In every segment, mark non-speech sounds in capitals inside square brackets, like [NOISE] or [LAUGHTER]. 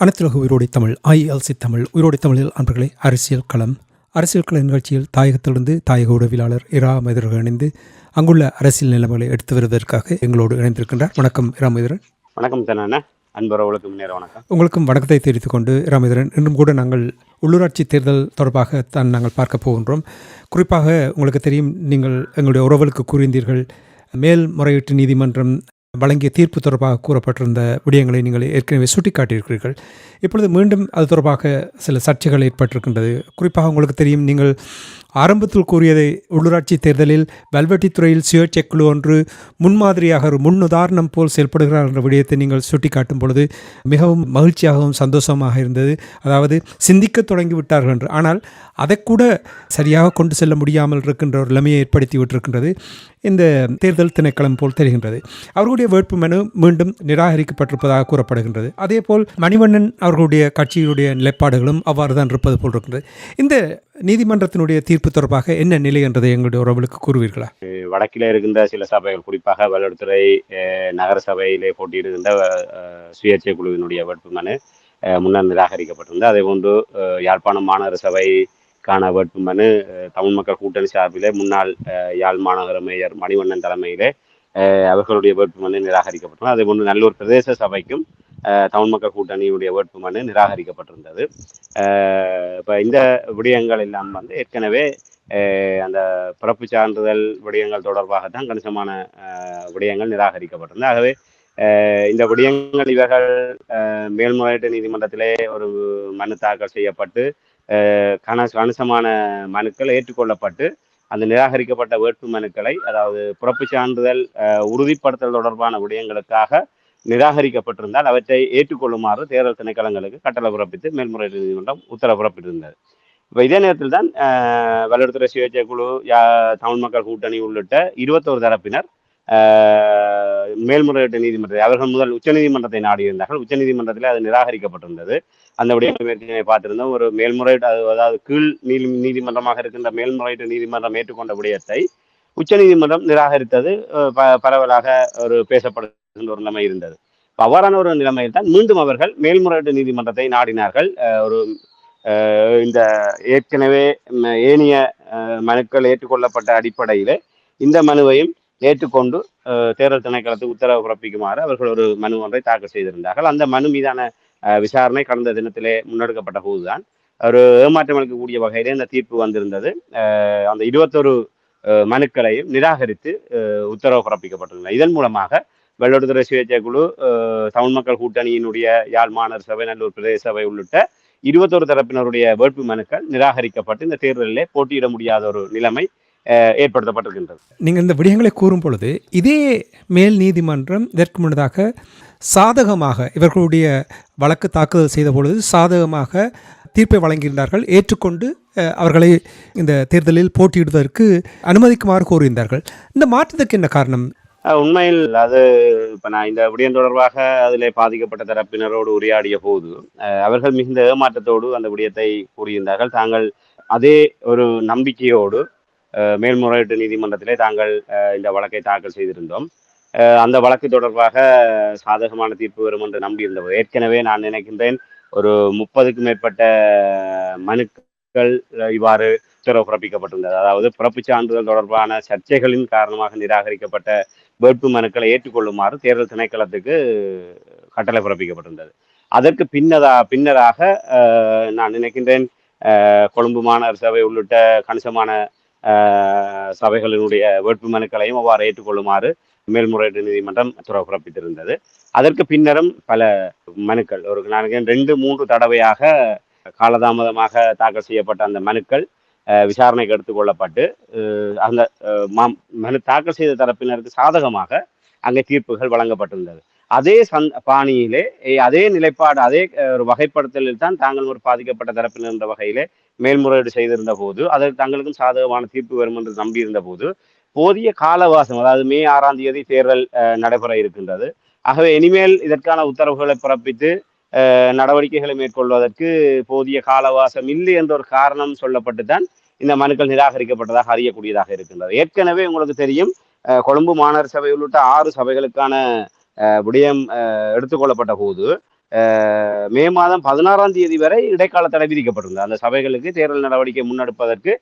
அனைத்துலக உயிரோடி தமிழ் ஐஎல்சி தமிழ் உயிரோடி தமிழில் அன்பர்களே அரசியல் களம் அரசியல் கள நிகழ்ச்சியில் தாயகத்திலிருந்து தாயக உடவியலாளர் இரா மைதர்கள் இணைந்து அங்குள்ள அரசியல் நிலைமைகளை எடுத்து வருவதற்காக எங்களோடு இணைந்திருக்கின்றார். வணக்கம் இரா மைதரன் வணக்கம் தனான அன்புறவுகளுக்கு முன்னேற வணக்கம். உங்களுக்கும் வணக்கத்தை தெரிவித்துக் கொண்டு ராமேந்திரன் இன்றும் கூட நாங்கள் உள்ளூராட்சி தேர்தல் தொடர்பாக தான் நாங்கள் பார்க்க போகின்றோம். குறிப்பாக உங்களுக்கு தெரியும் நீங்கள் எங்களுடைய உறவுகளுக்கு கூறியிருந்தீர்கள் மேல்முறையீட்டு நீதிமன்றம் வழங்கிய தீர்ப்பு தொடர்பாக கூறப்பட்டிருந்த விடயங்களை நீங்கள் ஏற்கனவே சுட்டிக்காட்டியிருக்கிறீர்கள். இப்பொழுது மீண்டும் அது தொடர்பாக சில சர்ச்சைகள் ஏற்பட்டிருக்கின்றது. குறிப்பாக உங்களுக்கு தெரியும் நீங்கள் ஆரம்பத்தில் கூறியதை உள்ளூராட்சி தேர்தலில் வல்வெட்டித்துறையில் சுயேட்சை குழு ஒன்று முன்மாதிரியாக ஒரு முன்னுதாரணம் போல் செயல்படுகிறார் என்ற விடயத்தை நீங்கள் சுட்டிக்காட்டும் பொழுது மிகவும் மகிழ்ச்சியாகவும் சந்தோஷமாக இருந்தது. அதாவது சிந்திக்க தொடங்கி விட்டார்கள் என்று. ஆனால் அதை கூட சரியாக கொண்டு செல்ல முடியாமல் இருக்கின்ற ஒரு நிலைமையை ஏற்படுத்தி விட்டிருக்கின்றது இந்த தேர்தல் திணைக்களம் போல் தெரிகின்றது. அவர்களுடைய வேட்புமனு மீண்டும் நிராகரிக்கப்பட்டிருப்பதாக கூறப்படுகின்றது. அதேபோல் மணிவண்ணன் அவர்களுடைய கட்சியினுடைய நிலைப்பாடுகளும் அவ்வாறு தான் இருப்பது போல் இருக்கின்றது. இந்த நீதிமன்றத்தினுடைய தீர்ப்பு தொடர்பாக என்ன நிலை என்றதை எங்களுடைய உறவுகளுக்கு கூறுவீர்களா? வடக்கில் இருக்கின்ற சில சபைகள் குறிப்பாக வல்லடுத்துறை நகர சபையிலே போட்டியிடுகின்ற சுயேட்சை குழுவினுடைய வேட்புமனு அஹ், முன்னர் நிராகரிக்கப்பட்டிருந்தது. அதே போன்று யாழ்ப்பாணம் மாநகர சபைக்கான வேட்புமனு தமிழ் மக்கள் கூட்டணி சார்பிலே முன்னாள் யாழ் மாநகர மேயர் மணிவண்ணன் தலைமையிலே அவர்களுடைய வேட்புமனு நிராகரிக்கப்பட்டது. அதே போன்று நல்லூர் பிரதேச சபைக்கும் தமிழ் மக்கள் கூட்டணியுடைய வேட்புமனு நிராகரிக்கப்பட்டிருந்தது. இப்போ இந்த விடயங்கள் எல்லாம் வந்து ஏற்கனவே அந்த பிறப்பு சான்றிதழ் விடயங்கள் தொடர்பாக தான் கணிசமான விடயங்கள் நிராகரிக்கப்பட்டிருந்தது. ஆகவே இந்த விடயங்கள் இவர்கள் மேல்முறையீட்டு நீதிமன்றத்திலே ஒரு மனு தாக்கல் செய்யப்பட்டு அஹ், கன கணிசமான மனுக்கள் ஏற்றுக்கொள்ளப்பட்டு அந்த நிராகரிக்கப்பட்ட வேட்பு மனுக்களை அதாவது பிறப்பு சான்றிதழ் உறுதிப்படுத்தல் தொடர்பான விடயங்களுக்காக நிராகரிக்கப்பட்டிருந்தால் அவற்றை ஏற்றுக்கொள்ளுமாறு தேர்தல் திணைக்களங்களுக்கு கட்டளை பிறப்பித்து மேல்முறையீட்டு நீதிமன்றம் உத்தரவு பிறப்பிட்டிருந்தது இப்போ இதே நேரத்தில் தான் வல்லுறுத்துறை சுயேட்சை குழு யா தமிழ் மக்கள் கூட்டணி உள்ளிட்ட இருபத்தோரு தரப்பினர் மேல்முறையீட்டு நீதிமன்றத்தை அவர்கள் முதல் உச்சநீதிமன்றத்தை நாடியிருந்தார்கள். உச்சநீதிமன்றத்தில் அது நிராகரிக்கப்பட்டிருந்தது. அந்த விடயம் பார்த்திருந்தோம். ஒரு மேல்முறையீடு அதாவது கீழ் நீதி நீதிமன்றமாக இருக்கின்ற மேல்முறையீட்டு நீதிமன்றம் ஏற்றுக்கொண்ட விடயத்தை உச்சநீதிமன்றம் நிராகரித்தது. ப- பரவலாக ஒரு பேசப்படுகின்ற ஒரு நிலைமை இருந்தது. அவ்வாறான ஒரு நிலைமையில் தான் மீண்டும் அவர்கள் மேல்முறையீட்டு நீதிமன்றத்தை நாடினார்கள். ஒரு இந்த ஏற்கனவே ஏனைய மனுக்கள் ஏற்றுக்கொள்ளப்பட்ட அடிப்படையில் இந்த மனுவையும் ஏற்றுக்கொண்டு தேர்தல் திணைக்களத்துக்கு உத்தரவு பிறப்பிக்குமாறு அவர்கள் ஒரு மனு ஒன்றை தாக்கல் செய்திருந்தார்கள். அந்த மனு மீதான விசாரணை கடந்த தினத்திலே முன்னெடுக்கப்பட்ட போதுதான். ஒரு ஏமாற்றம் அளிக்கக்கூடிய வகையிலே இந்த தீர்ப்பு வந்திருந்தது. அந்த இருபத்தொரு மனுக்களையும் நிராகரித்து உத்தரவு பிறப்பிக்கப்பட்டுள்ளன இதன் மூலமாக வெள்ளோடுதுறை சுயேட்சை குழு தமிழ் மக்கள் கூட்டணியினுடைய யாழ் மாநகர் சபை நல்லூர் பிரதேச சபை உள்ளிட்ட இருபத்தொரு தரப்பினருடைய வேட்பு மனுக்கள் நிராகரிக்கப்பட்டு இந்த தேர்தலிலே போட்டியிட முடியாத ஒரு நிலைமை ஏற்படுத்தப்பட்டிருக்கின்றது. நீங்கள் இந்த விடயங்களை கூறும் பொழுது இதே மேல் நீதிமன்றம் இதற்கு முன்னதாக சாதகமாக இவர்களுடைய வழக்கு தாக்குதல் செய்த பொழுது சாதகமாக தீர்ப்பை வழங்கியிருந்தார்கள். ஏற்றுக்கொண்டு அவர்களை இந்த தேர்தலில் போட்டியிடுவதற்கு அனுமதிக்குமாறு கோரியிருந்தார்கள். இந்த மாற்றத்துக்கு என்ன காரணம்? உண்மையில் அது இப்போ நான் இந்த விடயம் தொடர்பாக அதிலே பாதிக்கப்பட்ட தரப்பினரோடு உரையாடிய போது அவர்கள் மிகுந்த ஏமாற்றத்தோடு அந்த விடயத்தை கூறியிருந்தார்கள். தாங்கள் அதே ஒரு நம்பிக்கையோடு மேல்முறையீட்டு நீதிமன்றத்திலே தாங்கள் இந்த வழக்கை தாக்கல் செய்திருந்தோம். அந்த வழக்கு தொடர்பாக சாதகமான தீர்ப்பு வரும் என்று நம்பியிருந்தவர் ஏற்கனவே நான் நினைக்கின்றேன் ஒரு முப்பதுக்கும் மேற்பட்ட மனுக்கள் இவ்வாறு உத்தரவு பிறப்பிக்கப்பட்டிருந்தது. அதாவது பிறப்பு சான்றிதழ் தொடர்பான சர்ச்சைகளின் காரணமாக நிராகரிக்கப்பட்ட வேட்பு மனுக்களை ஏற்றுக்கொள்ளுமாறு தேர்தல் திணைக்களத்துக்கு கட்டளை பிறப்பிக்கப்பட்டிருந்தது. அதற்கு பின்னதா பின்னராக நான் நினைக்கின்றேன் கொழும்பு மாநகர சபை உள்ளிட்ட கணிசமான சபைகளினுடைய வேட்பு மனுக்களையும் அவ்வாறு ஏற்றுக்கொள்ளுமாறு மேல்முறையீட்டு நீதிமன்றம் உத்தரவு பிறப்பித்திருந்தது. அதற்கு பின்னரும் பல மனுக்கள் ஒரு நான் ரெண்டு மூன்று தடவையாக காலதாமதமாக தாக்கல் செய்யப்பட்ட அந்த மனுக்கள் அஹ், விசாரணைக்கு எடுத்துக்கொள்ளப்பட்டு அந்த மனு தாக்கல் செய்த தரப்பினருக்கு சாதகமாக அங்கே தீர்ப்புகள் வழங்கப்பட்டிருந்தது. அதே சந் பாணியிலே அதே நிலைப்பாடு அதே ஒரு வகைப்படுத்தலில் தான் தாங்கள் ஒரு பாதிக்கப்பட்ட தரப்பினர் என்ற வகையிலே மேல்முறையீடு செய்திருந்த போது அதற்கு தங்களுக்கும் சாதகமான தீர்ப்பு வரும் என்று நம்பியிருந்த போது போதிய காலவாசம் அதாவது மே ஆறாம் தேதி தேர்தல் நடைபெற இருக்கின்றது. ஆகவே இனிமேல் இதற்கான உத்தரவுகளை பிறப்பித்து நடவடிக்கைகளை மேற்கொள்வதற்கு போதிய காலவாசம் இல்லை என்ற ஒரு காரணம் சொல்லப்பட்டு தான் இந்த மனுக்கள் நிராகரிக்கப்பட்டதாக அறியக்கூடியதாக இருக்கின்றது. ஏற்கனவே உங்களுக்கு தெரியும் அஹ், கொழும்பு மாநகர சபை உள்ளிட்ட ஆறு சபைகளுக்கான அஹ், விடயம் அஹ், எடுத்துக்கொள்ளப்பட்ட போது மே மாதம் பதினாறாம் தேதி வரை இடைக்கால தடை விதிக்கப்பட்டிருந்தது. அந்த சபைகளுக்கு தேர்தல் நடவடிக்கை முன்னெடுப்பதற்கு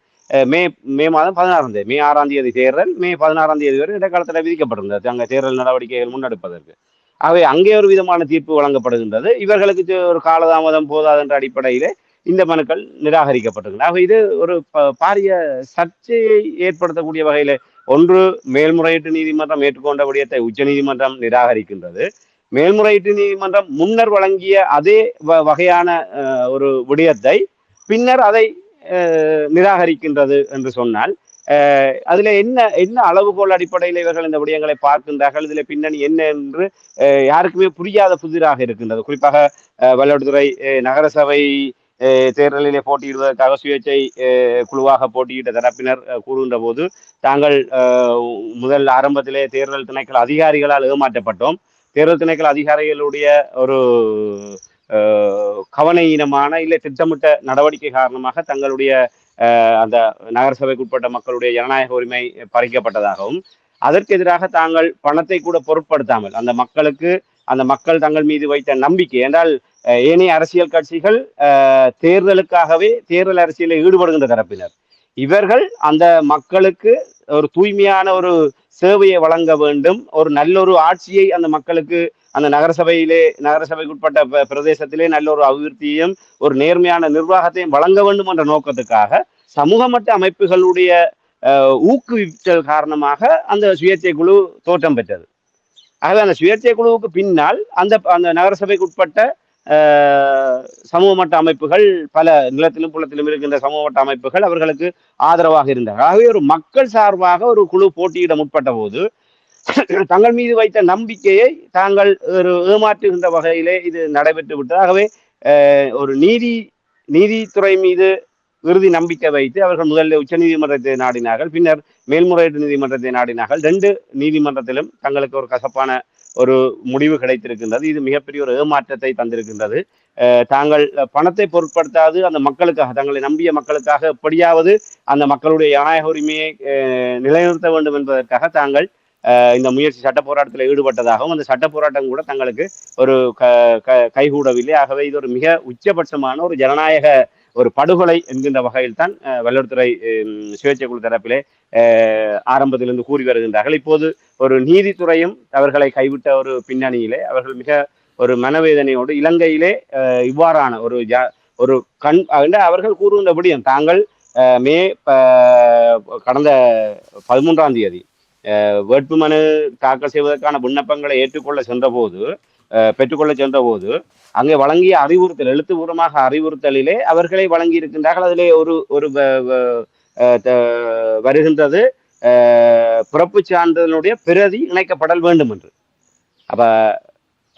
மே மே மாதம் பதினாறாம் தேதி மே ஆறாம் தேதி தேர்தல் மே பதினாறாம் தேதி வரை இடைக்காலத்தில் விதிக்கப்பட்டிருந்தது அங்கே தேர்தல் நடவடிக்கைகள் முன்னெடுப்பதற்கு. ஆகவே அங்கே ஒரு விதமான தீர்ப்பு வழங்கப்படுகின்றது. இவர்களுக்கு ஒரு காலதாமதம் போதாது என்ற அடிப்படையிலே இந்த மனுக்கள் நிராகரிக்கப்பட்டிருக்கின்றன. ஆக இது ஒரு ப- பாரிய சர்ச்சையை ஏற்படுத்தக்கூடிய வகையில ஒன்று மேல்முறையீட்டு நீதிமன்றம் ஏற்றுக்கொண்ட விடயத்தை உச்ச நீதிமன்றம் நிராகரிக்கின்றது. மேல்முறையீட்டு நீதிமன்றம் முன்னர் வழங்கிய அதே வ- வகையான அஹ், ஒரு விடயத்தை பின்னர் அதை நிராகரிக்கின்றது என்று சொன்னால் அஹ், அதுல என்ன என்ன அளவுகோல் அடிப்படையில் இவர்கள் இந்த விடயங்களை பார்க்கின்றார்கள்? இதுல பின்னணி என்ன என்று அஹ், யாருக்குமே புரியாத புதிராக இருக்கின்றது. குறிப்பாக அஹ், அஹ், நகரசபை அஹ், தேர்தலிலே போட்டியிடுவதற்காக சுயேட்சை அஹ், குழுவாக போட்டியிட்ட தரப்பினர் கூறுகின்ற போது தாங்கள் அஹ், முதல் ஆரம்பத்திலே தேர்தல் திணைக்கள அதிகாரிகளால் ஏமாற்றப்பட்டோம். தேர்தல் திணைக்கள அதிகாரிகளுடைய ஒரு அஹ், இல்லை திட்டமிட்ட நடவடிக்கை காரணமாக தங்களுடைய அஹ், அந்த நகரசபைக்கு உட்பட்ட மக்களுடைய ஜனநாயக உரிமை பறிக்கப்பட்டதாகவும் அதற்கு எதிராக தாங்கள் பணத்தை கூட பொருட்படுத்தாமல் அந்த மக்களுக்கு அந்த மக்கள் தங்கள் மீது வைத்த நம்பிக்கை என்றால் அஹ், ஏனைய அரசியல் கட்சிகள் அஹ், தேர்தலுக்காகவே தேர்தல் அரசியலில் ஈடுபடுகின்ற தரப்பினர். இவர்கள் அந்த மக்களுக்கு ஒரு தூய்மையான ஒரு சேவையை வழங்க வேண்டும். ஒரு நல்ல ஒரு ஆட்சியை அந்த மக்களுக்கு அந்த நகரசபையிலே நகரசபைக்குட்பட்ட ப- பிரதேசத்திலே நல்ல ஒரு அபிவிருத்தியையும் ஒரு நேர்மையான நிர்வாகத்தையும் வழங்க வேண்டும் என்ற நோக்கத்துக்காக சமூக மட்ட அமைப்புகளுடைய அஹ், ஊக்குவித்தல் காரணமாக அந்த சுயேட்சை குழு தோற்றம் பெற்றது. ஆகவே அந்த சுயேட்சை குழுவுக்கு பின்னால் அந்த அந்த நகரசபைக்குட்பட்ட சமூக மட்ட அமைப்புகள் பல நிலத்திலும் புலத்திலும் இருக்கின்ற சமூக மட்ட அமைப்புகள் அவர்களுக்கு ஆதரவாக இருந்தார் ஆகவே ஒரு மக்கள் சார்பாக ஒரு குழு போட்டியிட முற்பட்ட போது தங்கள் மீது வைத்த நம்பிக்கையை தாங்கள் ஒரு ஏமாற்றுகின்ற வகையிலே இது நடைபெற்று விட்டது. ஆகவே ஒரு நீதி நீதித்துறை மீது இறுதி நம்பிக்கை வைத்து அவர்கள் முதலில் உச்சநீதிமன்றத்தை நாடினார்கள். பின்னர் மேல்முறையீட்டு நீதிமன்றத்தை நாடினார்கள். ரெண்டு நீதிமன்றத்திலும் தங்களுக்கு ஒரு கசப்பான ஒரு முடிவு கிடைத்திருக்கின்றது. இது மிகப்பெரிய ஒரு ஏமாற்றத்தை தந்திருக்கின்றது. தாங்கள் பணத்தை பொருட்படுத்தாது அந்த மக்களுக்காக தங்களை நம்பிய மக்களுக்காக எப்படியாவது அந்த மக்களுடைய ஜனநாயக உரிமையை நிலைநிறுத்த வேண்டும் என்பதற்காக தாங்கள் இந்த முயற்சி சட்ட போராட்டத்தில் ஈடுபட்டதாகவும் அந்த சட்ட போராட்டம் கூட தங்களுக்கு ஒரு க க- கைகூடவில்லை. ஆகவே இது ஒரு மிக உச்சபட்சமான ஒரு ஜனநாயக ஒரு படுகொலை என்கின்ற வகையில் தான் அஹ், சுயேட்சை குழு தரப்பிலே ஆரம்பத்திலிருந்து கூறி வருகின்றார்கள். இப்போது ஒரு நீதித்துறையும் அவர்களை கைவிட்ட ஒரு பின்னணியிலே அவர்கள் மிக ஒரு மனவேதனையோடு இலங்கையிலே இவ்வாறான ஒரு ஜா ஒரு கண் அவர்கள் கூறுகின்றபடியும் தாங்கள் மே ப- கடந்த பதிமூன்றாம் தேதி வேட்புமனு தாக்கல் செய்வதற்கான விண்ணப்பங்களை ஏற்றுக்கொள்ள சென்றபோது அஹ், சென்ற போது அங்கே வழங்கிய அறிவுறுத்தல் எழுத்துப்பூர்வமாக அறிவுறுத்தலிலே அவர்களை வழங்கி இருக்கின்றார்கள் அதிலே ஒரு ஒரு வருகின்றது அஹ், பிறப்புச் சான்றிதழுடைய பிரதி இணைக்கப்படல் வேண்டும் என்று அப்ப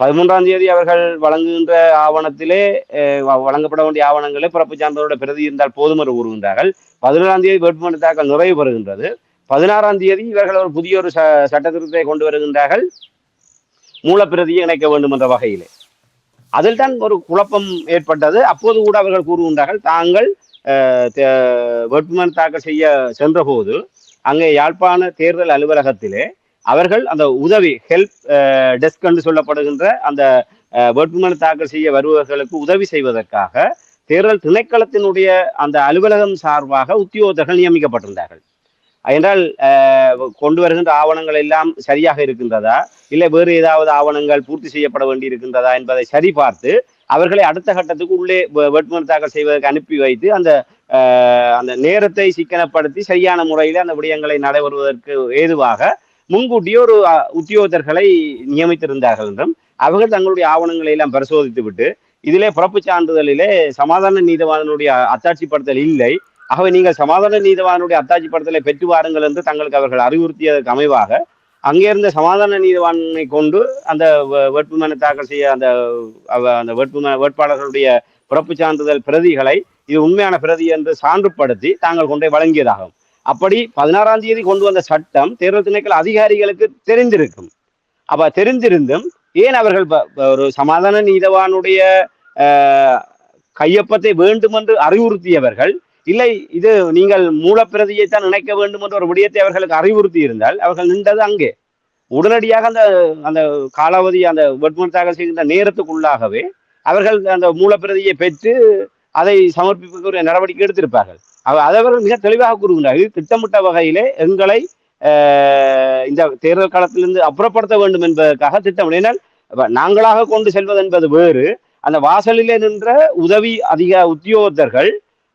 பதிமூன்றாம் தேதி அவர்கள் வழங்குகின்ற ஆவணத்திலே அஹ், வழங்கப்பட வேண்டிய ஆவணங்களே பிறப்புச் சான்றிதழோட பிரதி இருந்தால் போதும் என்று கூறுகின்றார்கள். பதினேழாம் தேதி வேட்புமனு தாக்கல் நிறைவு பெறுகின்றது. பதினாறாம் தேதி இவர்கள் ஒரு புதிய ஒரு ச சட்ட திருத்தத்தை கொண்டு வருகின்றார்கள். மூலப்பிரதியை இணைக்க வேண்டும் என்ற வகையிலே. அதில் தான் ஒரு குழப்பம் ஏற்பட்டது. அப்போது கூட அவர்கள் கூறுகின்றார்கள் தாங்கள் வேட்புமனு தாக்கல் செய்ய சென்றபோது அங்கே யாழ்ப்பாண தேர்தல் அலுவலகத்திலே அவர்கள் அந்த உதவி ஹெல்ப் டெஸ்க் என்று சொல்லப்படுகின்ற அந்த வேட்புமனு தாக்கல் செய்ய வருபவர்களுக்கு உதவி செய்வதற்காக தேர்தல் திணைக்களத்தினுடைய அந்த அலுவலகம் சார்பாக உத்தியோகத்தர்கள் நியமிக்கப்பட்டிருந்தார்கள். என்றால் அஹ், கொண்டு வருகின்ற ஆவணங்கள் எல்லாம் சரியாக இருக்கின்றதா? இல்லை வேறு ஏதாவது ஆவணங்கள் பூர்த்தி செய்யப்பட வேண்டி இருக்கின்றதா என்பதை சரிபார்த்து அவர்களை அடுத்த கட்டத்துக்கு உள்ளே வேட்புமனு தாக்கல் செய்வதற்கு அனுப்பி வைத்து அந்த அஹ், அந்த நேரத்தை சிக்கனப்படுத்தி சரியான முறையில் அந்த விடயங்களை நடைபெறுவதற்கு ஏதுவாக முன்கூட்டியே ஒரு உத்தியோகத்தர்களை நியமித்திருந்தார்கள் என்றும் அவர்கள் தங்களுடைய ஆவணங்களை எல்லாம் பரிசோதித்து விட்டு இதிலே பிறப்பு சான்றிதழிலே சமாதான நீதவாதனுடைய அத்தாட்சிப்படுத்தல் இல்லை ஆகவே நீங்கள் சமாதான நீதிவானுடைய படத்தில் பெற்று வாருங்கள் என்று தங்களுக்கு அவர்கள் அறிவுறுத்தியதற்கு அமைவாக அங்கே இருந்த சமாதான நீதிவானை கொண்டு அந்த வேட்புமனு தாக்கல் செய்ய அந்த அந்த வேட்பும வேட்பாளர்களுடைய பிறப்பு சான்றிதழ் பிரதிகளை இது உண்மையான பிரதி என்று சான்றுபடுத்தி தாங்கள் கொண்டே வழங்கியதாகும். அப்படி பதினாறாம் தேதி கொண்டு வந்த சட்டம் தேர்தல் திணைக்கள் அதிகாரிகளுக்கு தெரிந்திருக்கும். அப்ப தெரிந்திருந்தும் ஏன் அவர்கள் ஒரு சமாதான நீதவானுடைய ஆஹ், கையொப்பத்தை வேண்டும் என்று அறிவுறுத்தியவர்கள் இல்லை இது நீங்கள் மூலப்பிரதியை தான் இணைக்க வேண்டும் என்ற ஒரு விடயத்தை அவர்களுக்கு அறிவுறுத்தி இருந்தால் அவர்கள் நின்றது அங்கே. உடனடியாக அந்த அந்த காலாவதி அந்த வேட்புமனு தாக்கல் செய்கின்ற நேரத்துக்குள்ளாகவே அவர்கள் அந்த மூலப்பிரதியை பெற்று அதை சமர்ப்பிப்பதற்கு நடவடிக்கை எடுத்திருப்பார்கள். அதை அவர்கள் மிக தெளிவாக கூறுகின்றார்கள். திட்டமிட்ட வகையிலே எங்களை இந்த தேர்தல் காலத்திலிருந்து அப்புறப்படுத்த வேண்டும் என்பதற்காக திட்டம் நாங்களாக கொண்டு செல்வது என்பது வேறு. அந்த வாசலிலே நின்ற உதவி அதிக உத்தியோகத்தர்கள்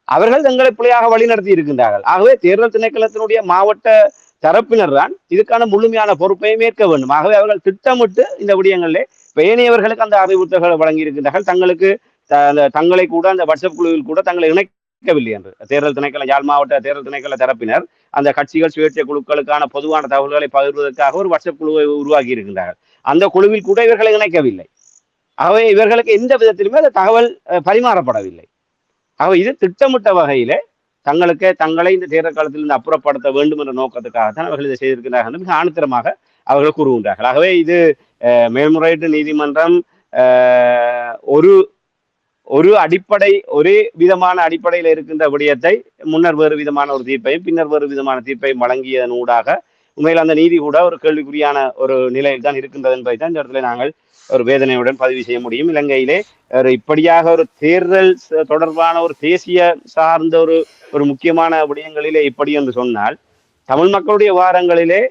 அவர்கள் தங்களை பிள்ளையாக வழிநடத்தி இருக்கின்றார்கள். ஆகவே தேர்தல் திணைக்களத்தினுடைய மாவட்ட தரப்பினர் தான் இதுக்கான முழுமையான பொறுப்பையும் ஏற்க வேண்டும். ஆகவே அவர்கள் திட்டமிட்டு இந்த விடயங்களிலே பேணியவர்களுக்கு அந்த அறிவுறுத்தல்களை வழங்கி இருக்கின்றார்கள் தங்களுக்கு அந்த தங்களை கூட அந்த வாட்ஸ்அப் குழுவில் கூட தங்களை இணைக்கவில்லை என்று. தேர்தல் திணைக்கள யாழ் மாவட்ட தேர்தல் திணைக்கள தரப்பினர் அந்த கட்சிகள் சுயேட்சை குழுக்களுக்கான பொதுவான தகவல்களை பகிர்வதற்காக ஒரு வாட்ஸ்அப் குழுவை உருவாக்கி இருக்கின்றார்கள். அந்த குழுவில் கூட இவர்களை இணைக்கவில்லை. ஆகவே இவர்களுக்கு எந்த விதத்திலுமே அந்த தகவல் பரிமாறப்படவில்லை. ஆக இது திட்டமிட்ட வகையிலே தங்களுக்கு தங்களை இந்த தேர்தல் காலத்திலிருந்து அப்புறப்படுத்த வேண்டும் என்ற நோக்கத்துக்காகத்தான் அவர்கள் இதை செய்திருக்கிறார்கள் என்று மிக ஆணித்தரமாக அவர்கள் கூறுகின்றார்கள். ஆகவே இது மேல்முறையீட்டு நீதிமன்றம் ஒரு ஒரு அடிப்படை ஒரே விதமான அடிப்படையில் இருக்கின்ற விடயத்தை முன்னர் வேறு விதமான ஒரு தீர்ப்பையும் பின்னர் வேறு விதமான தீர்ப்பையும் வழங்கியதன் ஊடாக உண்மையில் அந்த நீதி கூட ஒரு கேள்விக்குறியான ஒரு நிலையில் தான் இருக்கின்றது என்பதை தான் இந்த இடத்துல நாங்கள் ஒரு வேதனையுடன் பதிவு செய்ய முடியும். இலங்கையிலே ஒரு இப்படியாக ஒரு தேர்தல் தொடர்பான ஒரு தேசிய சார்ந்த ஒரு ஒரு முக்கியமான விடயங்களிலே இப்படி என்று சொன்னால் தமிழ் மக்களுடைய வாரங்களிலே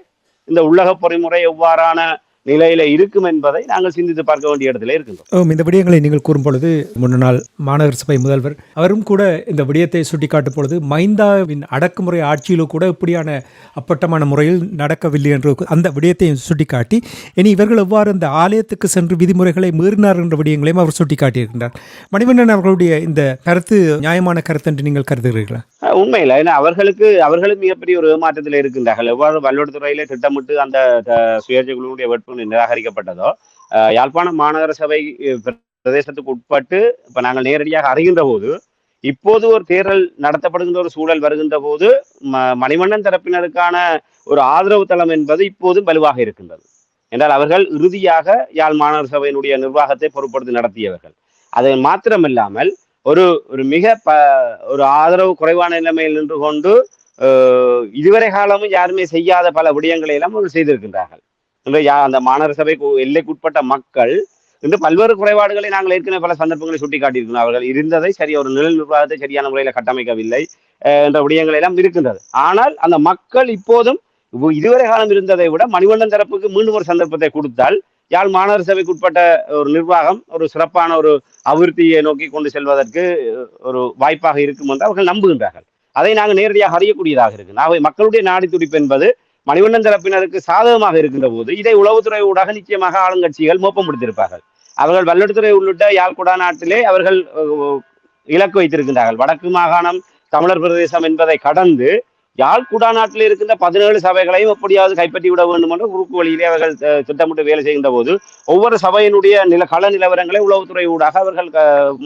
இந்த உள்ளக பொறிமுறை எவ்வாறான நிலையில இருக்கும் என்பதை நாங்கள் சிந்தித்து பார்க்க வேண்டிய இடத்துல இருக்கின்றோம். இந்த விடயங்களை நீங்கள் கூறும் பொழுது முன்னாள் மாநகர சபை முதல்வர் அவரும் கூட இந்த விடயத்தை சுட்டிக்காட்டும் பொழுது மைந்தாவின் அடக்குமுறை ஆட்சியிலும் கூட இப்படியான அப்பட்டமான முறையில் நடக்கவில்லை என்று அந்த விடயத்தையும் சுட்டிக்காட்டி இனி இவர்கள் எவ்வாறு அந்த ஆலயத்துக்கு சென்று விதிமுறைகளை மீறினார் என்ற விடயங்களையும் அவர் சுட்டிக்காட்டியிருக்கின்றார். மணிவண்ணன் அவர்களுடைய இந்த கருத்து நியாயமான கருத்து என்று நீங்கள் கருதுகிறீர்களா? உண்மையில. ஏன்னா அவர்களுக்கு அவர்களும் மிகப்பெரிய ஒரு ஏமாற்றத்தில் இருக்கின்றார்கள். எவ்வாறு வல்லுவத்துறையிலே திட்டமிட்டு அந்த சுயேட்சை குழுவுடைய வேட்பு நிராகரிக்கப்பட்டதோ யாழ்ப்பாணம் மாநகர சபை பிரதேசத்துக்கு உட்பட்டு இப்போ நாங்கள் நேரடியாக அறிகின்ற போது இப்போது ஒரு தேர்தல் நடத்தப்படுகின்ற ஒரு சூழல் வருகின்ற போது ம- தரப்பினருக்கான ஒரு ஆதரவு தளம் என்பது இப்போதும் வலுவாக இருக்கின்றது. என்றால் அவர்கள் இறுதியாக யாழ் மாநகர சபையினுடைய நிர்வாகத்தை பொறுப்படுத்தி நடத்தியவர்கள். அது மாத்திரமில்லாமல் ஒரு ஒரு மிக ப ஒரு ஆதரவு குறைவான நிலைமையில் நின்று கொண்டு இதுவரை காலமும் யாருமே செய்யாத பல விடயங்களை எல்லாம் அவர்கள் செய்திருக்கின்றார்கள். இன்று யா- அந்த மாநகர சபைக்கு எல்லைக்குட்பட்ட மக்கள் இன்று பல்வேறு குறைபாடுகளை நாங்கள் ஏற்கனவே பல சந்தர்ப்பங்களை சுட்டிக்காட்டியிருக்கிறோம். அவர்கள் இருந்ததை சரி ஒரு நிழல் நிர்வாகத்தை சரியான முறையில் கட்டமைக்கவில்லை என்ற விடயங்கள் எல்லாம் இருக்கின்றது. ஆனால் அந்த மக்கள் இப்போதும் இதுவரை காலம் இருந்ததை விட மணிவண்ணன் தரப்புக்கு மீண்டும் ஒரு சந்தர்ப்பத்தை கொடுத்தால் யாழ் மாநகர சபைக்கு உட்பட்ட ஒரு நிர்வாகம் ஒரு சிறப்பான ஒரு அபிவிருத்தியை நோக்கி கொண்டு செல்வதற்கு ஒரு வாய்ப்பாக இருக்கும் என்று அவர்கள் நம்புகின்றார்கள். அதை நாங்கள் நேரடியாக அறியக்கூடியதாக இருக்கு. ஆகவே மக்களுடைய நாடி துடிப்பு என்பது மணிவண்ணன் தரப்பினருக்கு சாதகமாக இருக்கின்ற போது இதை உளவுத்துறை ஊடாக நிச்சயமாக ஆளுங்கட்சிகள் மோப்பம் அவர்கள் வல்லத்துறை உள்ளிட்ட யாழ்குடா நாட்டிலே அவர்கள் இலக்கு வைத்திருக்கின்றார்கள். வடக்கு மாகாணம் தமிழர் பிரதேசம் என்பதை கடந்து யாழ் குடாநாட்டில் இருக்கின்ற பதினேழு சபைகளையும் எப்படியாவது கைப்பற்றி விட வேண்டும் என்று குறுக்கு வழியிலே அவர்கள் திட்டமிட்டு வேலை செய்கின்ற போது ஒவ்வொரு சபையினுடைய நில கள நிலவரங்களை உளவுத்துறை ஊடாக அவர்கள்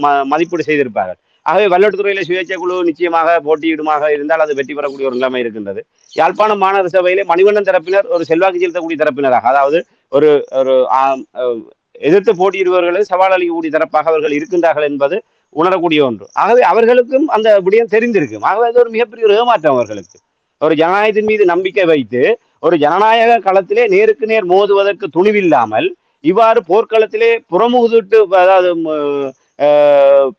ம- மதிப்பீடு செய்திருப்பார்கள். ஆகவே வல்லட்டுத்துறையில சுயேட்சை குழு நிச்சயமாக போட்டியிடுமாக இருந்தால் அது வெற்றி பெறக்கூடிய ஒரு நிலைமை இருக்கின்றது. யாழ்ப்பாணம் மாநகர சபையிலே மணிவண்ணன் தரப்பினர் ஒரு செல்வாக்கு செலுத்தக்கூடிய தரப்பினராக அதாவது ஒரு ஒரு எதிர்த்து போட்டியிடுபவர்களை சவால் அளிக்கக்கூடிய தரப்பாக அவர்கள் இருக்கின்றார்கள் என்பது உணரக்கூடிய ஒன்று. ஆகவே அவர்களுக்கும் அந்த விடயம் தெரிந்திருக்கும். ஆகவே அது ஒரு மிகப்பெரிய ஒரு ஏமாற்றம் அவர்களுக்கு. ஒரு ஜனநாயகத்தின் மீது நம்பிக்கை வைத்து ஒரு ஜனநாயக களத்திலே நேருக்கு நேர் மோதுவதற்கு துணிவில்லாமல் இவ்வாறு போர்க்களத்திலே புறமுகுதிட்டு அதாவது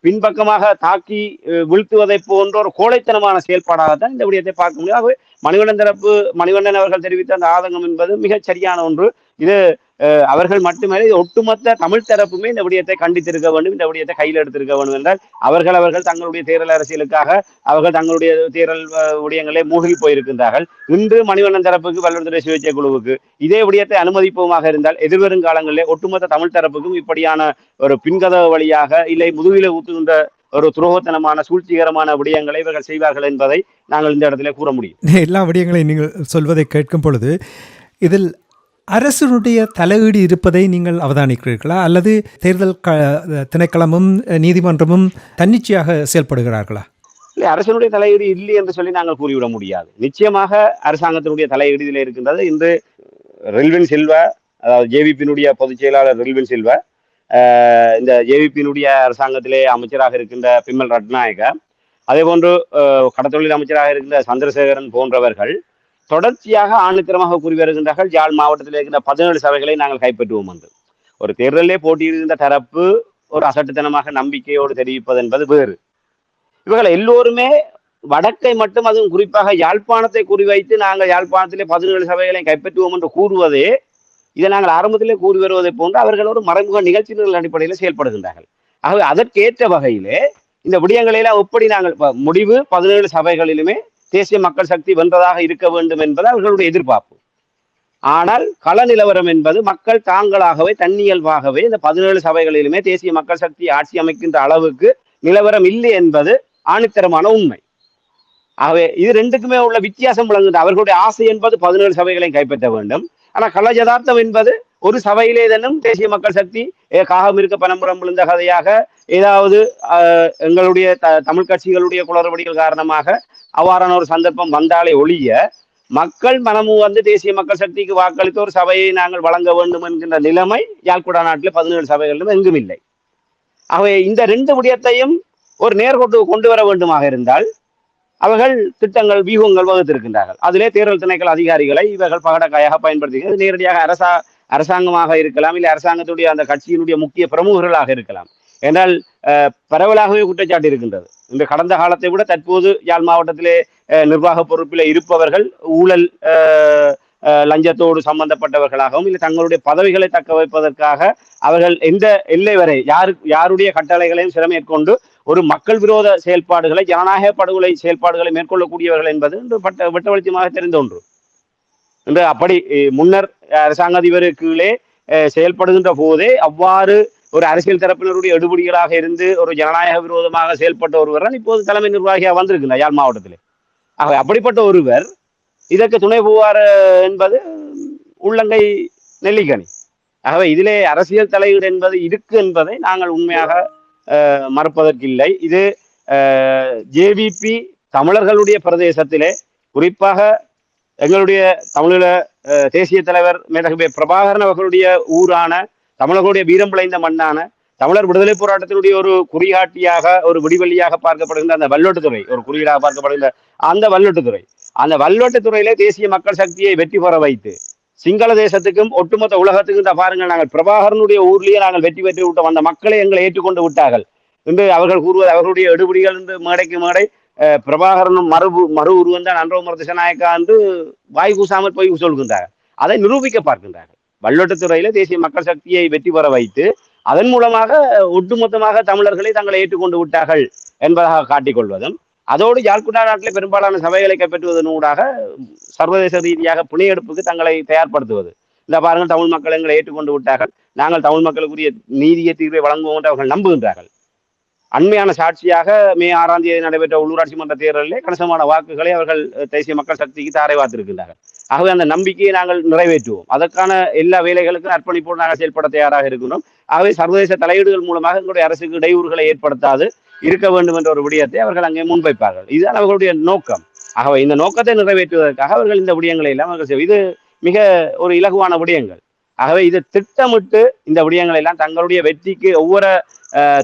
பின்பக்கமாக தாக்கி வீழ்த்துவதை போன்ற ஒரு கோழைத்தனமான செயல்பாடாகத்தான் இந்த விடயத்தை பார்க்க முடியும். ஆகவே மணிவண்ணன் தரப்பு மணிவண்ணன் அவர்கள் தெரிவித்த அந்த ஆதங்கம் என்பது மிகச் சரியான ஒன்று. இது அவர்கள் மட்டுமல்ல ஒட்டுமொத்த தமிழ் தரப்புமே இந்த விடயத்தை கண்டித்திருக்க வேண்டும் இந்த விடயத்தை கையில் எடுத்திருக்க வேண்டும் என்றால் அவர்கள் அவர்கள் தங்களுடைய தேர்தல் அரசியலுக்காக அவர்கள் தங்களுடைய தேர்தல் விடயங்களை மூழ்கி போயிருக்கின்றார்கள். இன்று மணிவண்ணன் தரப்புக்கு வல்லுநர் சுயேட்சை குழுவுக்கு இதே விடயத்தை அனுமதிப்போமாக இருந்தால் எதிர்வரும் காலங்களிலே ஒட்டுமொத்த தமிழ் தரப்புக்கும் இப்படியான ஒரு பின்கதவு வழியாக இல்லை முதுகில ஊத்துகின்ற ஒரு துரோகத்தனமான சூழ்ச்சிகரமான விடயங்களை இவர்கள் செய்வார்கள் என்பதை நாங்கள் இந்த இடத்திலே கூற முடியும். [LAUGHS] எல்லா விடயங்களையும் நீங்கள் சொல்வதை கேட்கும் பொழுது இதில் அரசனுடைய தலையீடு இருப்பதை நீங்கள் அவதானிக்கிறீர்களா? அல்லது தேர்தல் க திணைக்களமும் நீதிமன்றமும் தன்னிச்சையாக செயல்படுகிறார்களா? இல்லை அரசனுடைய தலையீடு இல்லை என்று சொல்லி நாங்கள் கூறிவிட முடியாது. நிச்சயமாக அரசாங்கத்தினுடைய தலையீடு இதில் இருக்கின்றது. இன்று ரெல்வின் செல்வா அதாவது ஜேவிபியினுடைய பொதுச் செயலாளர் ரெல்வின் செல்வா இந்த ஜேவிபியினுடைய அரசாங்கத்திலே அமைச்சராக இருக்கின்ற பிம்மல் ரட்நாயக அதே போன்று கடத்தொழில் அமைச்சராக இருக்கின்ற சந்திரசேகரன் போன்றவர்கள் தொடர்ச்சியாக ஆணித்தரமாக கூறி வருகின்றார்கள். யாழ் மாவட்டத்தில் இருக்கின்ற பதினேழு சபைகளை நாங்கள் கைப்பற்றுவோம் என்று. ஒரு தேர்தலிலே போட்டியிடுகின்ற தரப்பு ஒரு அசட்டுத்தனமாக நம்பிக்கையோடு தெரிவிப்பது என்பது வேறு. இவர்கள் எல்லோருமே வடக்கை மட்டும் அதுவும் குறிப்பாக யாழ்ப்பாணத்தை குறிவைத்து நாங்கள் யாழ்ப்பாணத்திலே பதினேழு சபைகளை கைப்பற்றுவோம் என்று கூறுவதே இதை நாங்கள் ஆரம்பத்திலே கூறி வருவதை போன்று அவர்கள் ஒரு மறைமுக நிகழ்ச்சிகள் அடிப்படையில் செயல்படுகின்றார்கள். ஆகவே அதற்கேற்ற வகையிலே இந்த விடயங்களில எப்படி நாங்கள் முடிவு பதினேழு சபைகளிலுமே தேசிய மக்கள் சக்தி வென்றதாக இருக்க வேண்டும் என்பது அவர்களுடைய எதிர்பார்ப்பு. ஆனால் கள நிலவரம் என்பது மக்கள் தாங்களாகவே தன்னியல்பாகவே இந்த பதினேழு சபைகளிலுமே தேசிய மக்கள் சக்தி ஆட்சி அமைக்கின்ற அளவுக்கு நிலவரம் இல்லை என்பது ஆணித்தரமான உண்மை. ஆகவே இது ரெண்டுக்குமே உள்ள வித்தியாசம் விளங்குது. அவர்களுடைய ஆசை என்பது பதினேழு சபைகளையும் கைப்பற்ற வேண்டும். ஆனால் கள யதார்த்தம் என்பது ஒரு சபையிலே தானும் தேசிய மக்கள் சக்தி காகம் இருக்க பணம்புறம் விழுந்த கதையாக ஏதாவது எங்களுடைய த தமிழ் கட்சிகளுடைய குளறுபடிகள் காரணமாக அவ்வாறான ஒரு சந்தர்ப்பம் வந்தாலே ஒழிய மக்கள் மனமும் வந்து தேசிய மக்கள் சக்திக்கு வாக்களித்து ஒரு சபையை நாங்கள் வழங்க வேண்டும் என்கின்ற நிலைமை யாழ்குடா நாட்டில் பதினேழு சபைகளிலும் எங்கும் இல்லை. ஆகவே இந்த ரெண்டு விடயத்தையும் ஒரு நேர்கொண்டு கொண்டு வர வேண்டுமாக இருந்தால் அவர்கள் திட்டங்கள் வியூகங்கள் வகுத்திருக்கின்றார்கள். அதிலே தேர்தல் திணைக்கள் அதிகாரிகளை இவர்கள் பகடக்காயாக பயன்படுத்துகிறது. நேரடியாக அரசா அரசாங்கமாக இருக்கலாம் இல்லை அரசாங்கத்துடைய அந்த கட்சியினுடைய முக்கிய பிரமுகர்களாக இருக்கலாம். என்றால் அஹ், பரவலாகவே குற்றச்சாட்டு இருக்கின்றது. இந்த கடந்த காலத்தை விட தற்போது யாழ் மாவட்டத்திலே நிர்வாக பொறுப்பில் இருப்பவர்கள் ஊழல் லஞ்சத்தோடு சம்பந்தப்பட்டவர்களாகவும் இல்லை தங்களுடைய பதவிகளை தக்க வைப்பதற்காக அவர்கள் எந்த எல்லை வரை யாரு யாருடைய கட்டளைகளையும் சிறமேற்கொண்டு ஒரு மக்கள் விரோத செயல்பாடுகளை ஜனநாயக படுகொலை செயல்பாடுகளை மேற்கொள்ளக்கூடியவர்கள் என்பது இன்று பட்ட வெட்ட வெளிச்சமாக தெரிந்த ஒன்று. இன்று அப்படி முன்னர் அரசாங்க அதிபர் கீழே செயல்படுகின்ற போதே அவ்வாறு ஒரு அரசியல் தரப்பினருடைய எடுபடிகளாக இருந்து ஒரு ஜனநாயக விரோதமாக செயல்பட்ட ஒருவர் தான் இப்போது தலைமை நிர்வாகியாக வந்திருக்கிறார் யாழ் மாவட்டத்தில். ஆக அப்படிப்பட்ட ஒருவர் இதற்கு துணை போவார் என்பது உள்ளங்கை நெல்லிக்கனி. ஆகவே இதிலே அரசியல் தலையீடு என்பது இருக்கு என்பதை நாங்கள் உண்மையாக அஹ், மறுப்பதற்கில்லை. இது ஜேவிபி தமிழர்களுடைய பிரதேசத்திலே குறிப்பாக எங்களுடைய தமிழீழ அஹ், தேசிய தலைவர் மேதகவே பிரபாகரன் அவர்களுடைய ஊரான தமிழர்களுடைய வீரம் விளைந்த மண்ணான தமிழர் விடுதலை போராட்டத்தினுடைய ஒரு குறிகாட்டியாக ஒரு விடிவெளியாக பார்க்கப்படுகின்ற அந்த வல்லோட்டுத்துறை ஒரு குறியீடாக பார்க்கப்படுகின்ற அந்த வல்லோட்டுத்துறை அந்த வல்லோட்டுத்துறையிலே தேசிய மக்கள் சக்தியை வெற்றி பெற வைத்து சிங்கள தேசத்துக்கும் ஒட்டுமொத்த உலகத்துக்கும் இந்த பாருங்கள் நாங்கள் பிரபாகரனுடைய ஊர்லேயே நாங்கள் வெற்றி பெற்று விட்டோம். அந்த மக்களை எங்களை ஏற்றுக்கொண்டு விட்டார்கள். என்று அவர்கள் கூறுவது அவர்களுடைய எடுபடிகள் என்று மேடைக்கு மேடை அஹ், பிரபாகரனும் மறுபு மறு உருவந்தான் அன்றோ மருதசநாயக்கா என்று வாய் கூசாமல் போய் சொல்கின்றார்கள். அதை நிரூபிக்க பார்க்கின்றார்கள். வல்லோட்டத்துறையில தேசிய மக்கள் சக்தியை வெற்றி பெற வைத்து அதன் மூலமாக ஒட்டுமொத்தமாக தமிழர்களை தங்களை ஏற்றுக்கொண்டு விட்டார்கள் என்பதாக காட்டிக்கொள்வதும் அதோடு யாழ்குடா நாட்டிலே பெரும்பாலான சபைகளை கைப்பற்றுவதன் ஊடாக சர்வதேச ரீதியாக புனையெடுப்புக்கு தங்களை தயார்படுத்துவது. இந்த பாருங்கள் தமிழ் மக்கள் எங்களை ஏற்றுக்கொண்டு விட்டார்கள். நாங்கள் தமிழ் மக்களுக்குரிய நீதிய தீர்வை வழங்குவோம் என்று அவர்கள் நம்புகின்றார்கள். அண்மையான சாட்சியாக மே ஆறாம் தேதி நடைபெற்ற உள்ளூராட்சி மன்ற தேர்தலிலே கணிசமான வாக்குகளை அவர்கள் தேசிய மக்கள் சக்திக்கு தாரை வார்த்திருக்கின்றார்கள் ஆகவே அந்த நம்பிக்கையை நாங்கள் நிறைவேற்றுவோம். அதற்கான எல்லா வேலைகளுக்கும் அர்ப்பணிப்போடு நாங்கள் செயல்பட தயாராக இருக்கின்றோம். ஆகவே சர்வதேச தலையீடுகள் மூலமாக எங்களுடைய அரசுக்கு இடையூறுகளை ஏற்படுத்தாது இருக்க வேண்டும் என்ற ஒரு விடயத்தை அவர்கள் அங்கே முன்வைப்பார்கள். இதுதான் அவர்களுடைய நோக்கம். ஆகவே இந்த நோக்கத்தை நிறைவேற்றுவதற்காக அவர்கள் இந்த விடயங்களை எல்லாம் அவர்கள் இது மிக ஒரு இலகுவான விடயங்கள். ஆகவே இது திட்டமிட்டு இந்த விடயங்களை எல்லாம் தங்களுடைய வெற்றிக்கு ஒவ்வொரு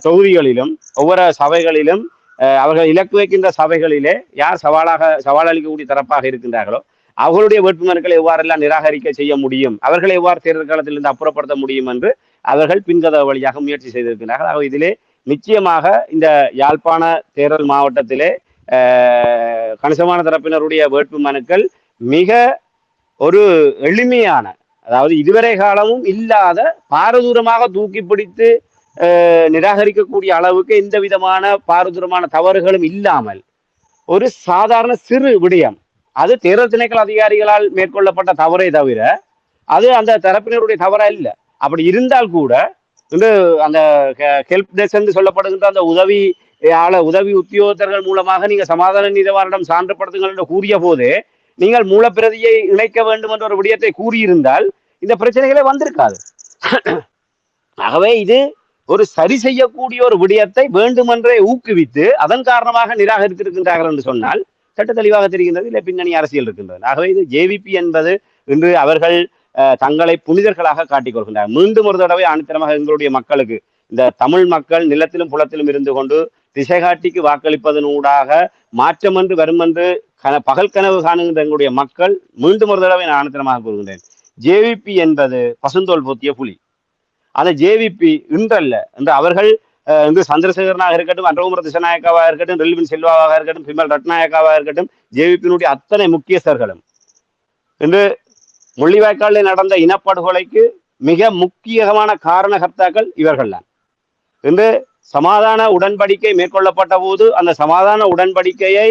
தொகுதிகளிலும் ஒவ்வொரு சபைகளிலும் அவர்கள் இலக்கு வைக்கின்ற சபைகளிலே யார் சவாலாக சவால் அளிக்கக்கூடிய தரப்பாக இருக்கின்றார்களோ அவர்களுடைய வேட்புமனுக்களை எவ்வாறெல்லாம் நிராகரிக்க செய்ய முடியும் அவர்களை எவ்வாறு தேர்தல் காலத்திலிருந்து அப்புறப்படுத்த முடியும் என்று அவர்கள் பின்கதவு வழியாக முயற்சி செய்திருக்கிறார்கள் ஆக இதிலே நிச்சயமாக இந்த யாழ்ப்பாண தேர்தல் மாவட்டத்திலே கணிசமான தரப்பினருடைய வேட்பு மனுக்கள் மிக ஒரு எளிமையான அதாவது இதுவரை காலமும் இல்லாத பாரதூரமாக தூக்கி பிடித்து நிராகரிக்கக்கூடிய அளவுக்கு எந்த விதமான பாரதூரமான தவறுகளும் இல்லாமல் ஒரு சாதாரண சிறு விடயம் அது தேர்தல் திணைக்கள அதிகாரிகளால் மேற்கொள்ளப்பட்ட தவறே தவிர அது அந்த தரப்பினருடைய தவறா இல்லை. அப்படி இருந்தால் கூட வந்து அந்த ஹெல்ப் டெஸ்க் என்று சொல்லப்படுகின்ற அந்த உதவி ஆள உதவி உத்தியோகத்தர்கள் மூலமாக நீங்க சமாதான நிதவாரிடம் சான்றுபடுத்துங்கள் என்று கூறிய போது நீங்கள் மூலப்பிரதியை இணைக்க வேண்டும் என்ற ஒரு விடயத்தை கூறியிருந்தால் இந்த பிரச்சனைகளே வந்திருக்காது. ஆகவே இது ஒரு சரி செய்யக்கூடிய ஒரு விடயத்தை வேண்டுமென்றே ஊக்குவித்து அதன் காரணமாக நிராகரித்திருக்கின்றார்கள் என்று சொன்னால் சட்ட தெளிவாக தெரிகின்றது இல்லை பின்னணி அரசியல் இருக்கின்றது. ஆகவே இது ஜேவிபி என்பது இன்று அவர்கள் அஹ், தங்களை புனிதர்களாக காட்டிக் கொள்கின்றனர் மீண்டும் ஒரு தடவை ஆணித்தரமாக எங்களுடைய மக்களுக்கு இந்த தமிழ் மக்கள் நிலத்திலும் புலத்திலும் இருந்து கொண்டு திசைகாட்டிக்கு வாக்களிப்பதனூடாக மாற்றம் என்று வரும் என்று கன பகல் கனவு காணுகின்ற எங்களுடைய மக்கள் மீண்டும் ஒரு தடவை நான் ஆணித்தரமாக கூறுகின்றேன். ஜேவிபி என்பது பசுந்தோல் போத்திய புலி. அந்த ஜேவிபி இன்றல்ல. என்று அவர்கள் அஹ், இன்று சந்திரசேகரனாக இருக்கட்டும் அன்றகுமர திசநாயக்காவாக இருக்கட்டும் ரெல்வின் செல்வாவாக இருக்கட்டும் பிமல் ரட்நாயக்காவாக இருக்கட்டும் ஜேவிபியினுடைய அத்தனை முக்கியஸ்தர்களும். இன்று முள்ளிவாய்க்காலில் நடந்த இனப்படுகொலைக்கு மிக முக்கியமான காரணகர்த்தாக்கள் இவர்கள்தான். இன்று சமாதான உடன்படிக்கை மேற்கொள்ளப்பட்ட போது அந்த சமாதான உடன்படிக்கையை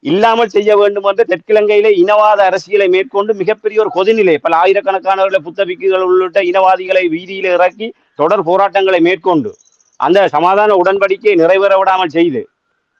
இல்லாமல் செய்ய வேண்டும் என்று தெற்கிழங்கையிலே இனவாத அரசியலை மேற்கொண்டு மிகப்பெரிய ஒரு கொதிநிலை பல ஆயிரக்கணக்கானவர்களை புத்தபிக்குகள் உள்ளிட்ட இனவாதிகளை வீதியில இறக்கி தொடர் போராட்டங்களை மேற்கொண்டு அந்த சமாதான உடன்படிக்கையை நிறைவேற விடாமல் செய்து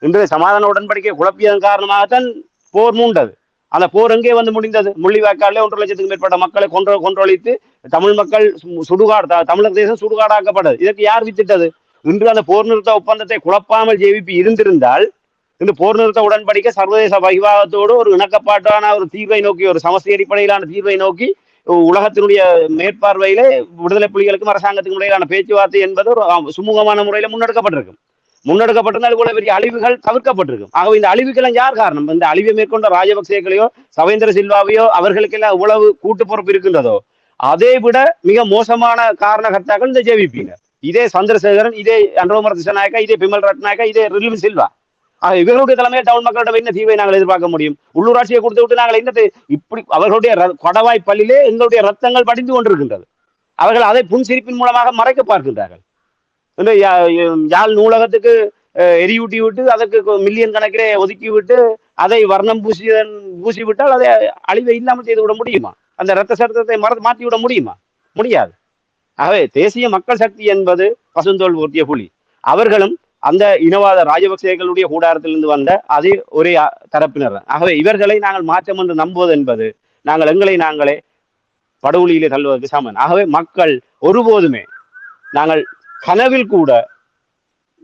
இன்று சமாதான உடன்படிக்கை குழப்பியதன் காரணமாகத்தான் போர் மூண்டது. அந்த போர் எங்கே வந்து முடிந்தது? முள்ளிவாய்க்காலே ஒன்றரை லட்சத்துக்கு மேற்பட்ட மக்களை கொன்ற கொன்றொழித்து தமிழ் மக்கள் சு- சுடுகாடு தமிழக தேசம் சுடுகாடாக்கப்பட்டது. இதற்கு யார் வித்திட்டது? இன்று அந்த போர் நிறுத்த ஒப்பந்தத்தை குழப்பாமல் ஜேவிபி இருந்திருந்தால் இந்த போர் நிறுத்த உடன்படிக்கை சர்வதேச பகிவாதத்தோடு ஒரு இணக்கப்பாட்டான ஒரு தீர்வை நோக்கி ஒரு சமஸ்தி அடிப்படையிலான தீர்வை நோக்கி உலகத்தினுடைய மேற்பார்வையிலே விடுதலை புலிகளுக்கும் அரசாங்கத்துக்கும் இடையிலான பேச்சுவார்த்தை என்பது ஒரு சுமூகமான முறையில் முன்னெடுக்கப்பட்டிருக்கும். முன்னெடுக்கப்பட்டிருந்தால் இவ்வளவு பெரிய அழிவுகள் தவிர்க்கப்பட்டிருக்கும். ஆகவே இந்த அழிவுக்கெல்லாம் யார் காரணம்? இந்த அழிவை மேற்கொண்ட ராஜபக்சேக்களையோ சவேந்திர சில்வாவையோ அவர்களுக்கெல்லாம் இவ்வளவு கூட்டு பொறுப்பு இருக்கின்றதோ அதை விட மிக மோசமான காரணகர்த்தாக்கள் இந்த ஜேவிபிங்க இதே சந்திரசேகரன் இதே அன்றோமர் திசநாயக்கா இதே பிமல் ரத்நாயக்கா இதே ரிலிவன் சில்வா. இவர்களுடைய தலைமையில் தமிழ் மக்களிடம் என்ன தீவை நாங்கள் எதிர்பார்க்க முடியும்? உள்ளூராட்சியை கொடுத்து விட்டு நாங்கள் என்னத்தை இப்படி அவர்களுடைய கொடவாய் பள்ளியிலே எங்களுடைய ரத்தங்கள் படிந்து கொண்டிருக்கின்றது. அவர்கள் அதை புன்சிரிப்பின் மூலமாக மறைக்க பார்க்கின்றார்கள். இந்த யாழ் நூலகத்துக்கு எரியூட்டி விட்டு அதற்கு மில்லியன் கணக்கிலே ஒதுக்கி விட்டு அதை வர்ணம் பூசி பூசி விட்டால் அதை அழிவை இல்லாமல் செய்து விட முடியுமா? அந்த ரத்த சட்டத்தை மற மாற்றி விட முடியுமா? முடியாது. ஆகவே தேசிய மக்கள் சக்தி என்பது பசுந்தோல் ஊர்த்திய புலி. அவர்களும் அந்த இனவாத ராஜபக்சேகளுடைய கூடாரத்திலிருந்து வந்த அதே ஒரே தரப்பினர் தான். ஆகவே இவர்களை நாங்கள் மாற்றம் என்று நம்புவது என்பது நாங்கள் எங்களை நாங்களே படுகொலியிலே தள்ளுவதற்கு சமன் ஆகவே மக்கள் ஒருபோதுமே நாங்கள் கனவில் கூட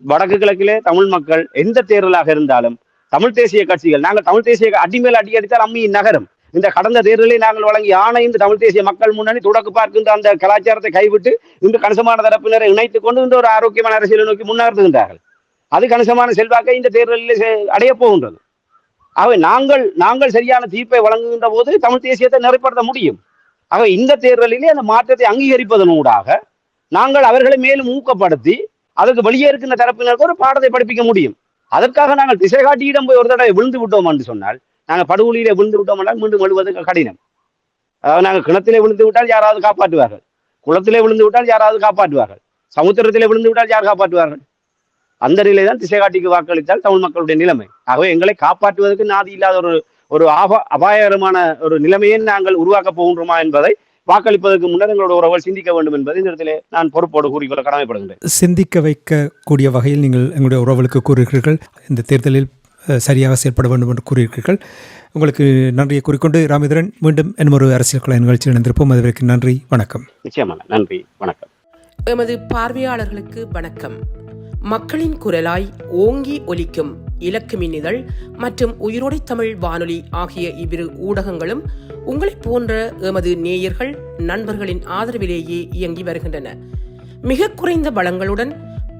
வடக்கு கிழக்கிலே தமிழ் மக்கள் எந்த தேர்தலாக இருந்தாலும் தமிழ் தேசிய கட்சிகள் நாங்கள் தமிழ் தேசிய அடிமேல் அடி அடித்தால் அம்மியின் நகரம் இந்த கடந்த தேர்தலில் நாங்கள் வழங்கிய ஆணை இந்த தமிழ் தேசிய மக்கள் முன்னணி தொடக்கு பார்க்கின்ற அந்த கலாச்சாரத்தை கைவிட்டு இன்று கணிசமான தரப்பினரை இணைத்துக் கொண்டு இந்த ஒரு ஆரோக்கியமான அரசியலை நோக்கி முன்னகர்த்துகின்றார்கள் அது கணிசமான செல்வாக்கை இந்த தேர்தலில் செ- அடையப் போகின்றது. ஆகவே நாங்கள் நாங்கள் சரியான தீர்ப்பை வழங்குகின்ற போது தமிழ் தேசியத்தை நிறைப்படுத்த முடியும். ஆகவே இந்த தேர்தலிலே அந்த மாற்றத்தை அங்கீகரிப்பதனூடாக நாங்கள் அவர்களை மேலும் ஊக்கப்படுத்தி அதற்கு வெளியே இருக்கின்ற தரப்பினருக்கு ஒரு பாடத்தை படிப்பிக்க முடியும். அதற்காக நாங்கள் திசை காட்டியிடம் போய் ஒரு தடவை விழுந்து விட்டோம் என்று சொன்னால் நாங்கள் படுகொலியிலே விழுந்து விட்டோம் என்றால் மீண்டும் எழுவது கடினம். அதாவது நாங்கள் கிணத்திலே விழுந்து விட்டால் யாராவது காப்பாற்றுவார்கள். குளத்திலே விழுந்து விட்டால் யாராவது காப்பாற்றுவார்கள். சமுத்திரத்திலே விழுந்து விட்டால் யார் காப்பாற்றுவார்கள்? அந்த நிலை தான் திசை காட்டிக்கு வாக்களித்தால் தமிழ் மக்களுடைய நிலைமை. ஆகவே எங்களை காப்பாற்றுவதற்கு நாதி இல்லாத ஒரு ஒரு ஆபா அபாயகரமான ஒரு நிலைமையை நாங்கள் உருவாக்கப் போகின்றோமா என்பதை வாக்களிப்பதற்கு முன்னர் எங்களோட உறவுகள் சிந்திக்க வேண்டும் என்பதை இந்த இடத்திலே நான் பொறுப்போடு கூறிக்கொள்ள கடமைப்படுகின்றேன். சிந்திக்க வைக்கக்கூடிய வகையில் நீங்கள் எங்களுடைய உறவுகளுக்கு கூறுகிறீர்கள். இந்த தேர்தலில் சரியாக செயல்பட வேண்டும் என்று கூறியிருக்கிறீர்கள். உங்களுக்கு நன்றியை கூறிக்கொண்டு ராமேந்திரன் மீண்டும் இன்னும் ஒரு அரசியல் கலை நிகழ்ச்சியில் இணைந்திருப்போம். அதுவரைக்கும் நன்றி வணக்கம். நிச்சயமான நன்றி வணக்கம். எமது பார்வையாளர்களுக்கு வணக்கம். மக்களின் குரலாய் ஓங்கி ஒலிக்கும் இலக்கு மின்னிதழ் மற்றும் உயிரோடை தமிழ் வானொலி ஆகிய இவ்விரு ஊடகங்களும் உங்களைப் போன்ற எமது நேயர்கள் நண்பர்களின் ஆதரவிலேயே இயங்கி வருகின்றன. மிக குறைந்த வளங்களுடன்